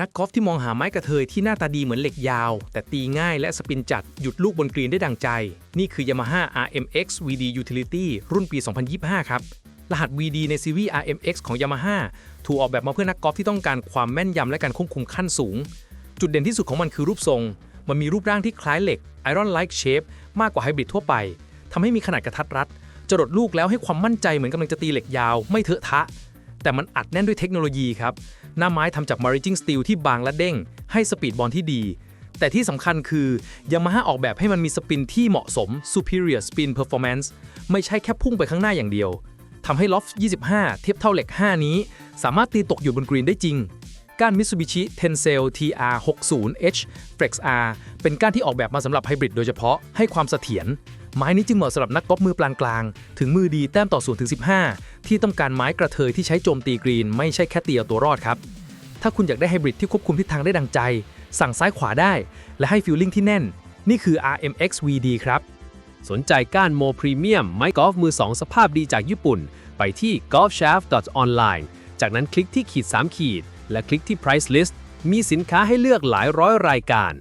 นักกอล์ฟที่มองหาไม้กระเทยที่หน้าตาดีเหมือนเหล็กยาว แต่ตีง่ายและสปินจัด หยุดลูกบนกรีนได้ดังใจ นี่คือ Yamaha RMX VD Utility รุ่นปี 2025 ครับ รหัส VD ในซีรีส์ RMX ของ Yamaha ถูกออกแบบมาเพื่อนักกอล์ฟที่ต้องการความแม่นยำและการควบคุมขั้นสูง จุดเด่นที่สุดของมันคือรูปทรง มันมีรูปร่างที่คล้ายเหล็ก Iron Like Shape มากกว่าไฮบริดทั่วไปทำให้มีขนาดกระทัดรัดจรดลูกแล้วให้ความมั่นใจเหมือนกำลังจะตีเหล็กยาว ไม่เถอะทะ แต่มันอัดแน่นด้วยเทคโนโลยีครับ หน้าไม้ทำจาก Maraging Steel ที่บางและเด้ง ให้สปีดบอลที่ดี แต่ที่สำคัญคือยามาฮ่าออกแบบให้มันมีสปินที่เหมาะสม Superior Spin Performance ไม่ใช่แค่พุ่งไปข้างหน้าอย่างเดียวทำให้ Loft 25 เทียบเท่าเหล็ก 5 นี้ สามารถตีตกอยู่บนกรีนได้จริง ก้าน Mitsubishi Tensei TR 60H Flex R เป็นก้านที่ออกแบบมาสำหรับไฮบริดโดยเฉพาะให้ความเสถียรไม้นี้จึงเหมาะสำหรับนักกอล์ฟมือปลานกลาง ถึงมือดีแต้มต่อ0ถึง 15 ที่ต้องการไม้กระเทยที่ใช้โจมตีกรีน ไม่ใช่แค่เตีเอาตัวรอดครับ ถ้าคุณอยากได้ไฮบริดที่ควบคุมทิศทางได้ดังใจ สั่งซ้ายขวาได้ และให้ฟิลลิ่งที่แน่น นี่คือ RMX VD ครับ สนใจก้านโมพรีเมียมไม้กอล์ฟมือ 2 สภาพดีจากญี่ปุ่น ไปที่ golfshaft.online จากนั้นคลิกที่ขีด 3 ขีด และคลิกที่ price list มีสินค้าให้เลือกหลายร้อยรายการ